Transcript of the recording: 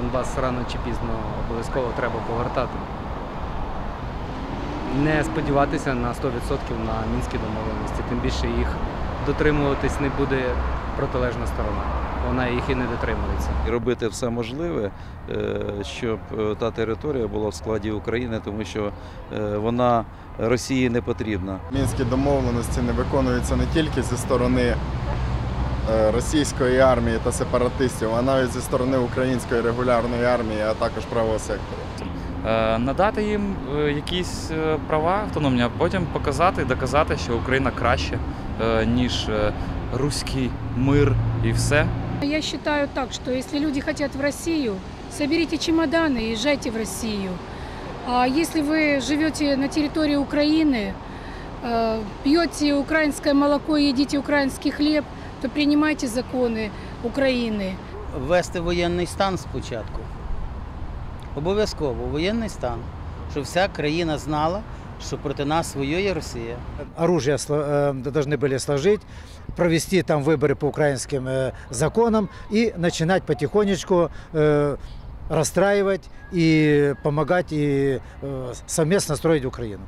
Донбас рано чи пізно обов'язково треба повертати. Не сподіватися на 100% на мінські домовленості, тим більше їх дотримуватись не буде протилежна сторона. Вона їх і не дотримується. і робити все можливе, е, щоб е, та територія була в складі України, тому що е, вона Росії не потрібна. Мінські домовленості не виконуються не тільки зі сторони російської армії та сепаратистів, а навіть зі сторони української регулярної армії, а також правого сектору. Е, надати їм е, якісь е, права автономні, а потім показати, доказати, що Україна краще, е, ніж е, руський мир і все. Я считаю так, что если люди хотят в Россию, соберите чемоданы и езжайте в Россию. А если вы живете на территории Украины, э, пьете украинское молоко и едите украинский хлеб, то принимайте законы Украины. ввести воєнний стан спочатку. Обов'язково воєнний стан, щоб вся країна знала, що проти нас воює Росія. оружие сло- э, должны были сложить, провести там выборы по украинским э, законам и начинать потихонечку э, расстраивать и помогать и э, совместно строить Украину.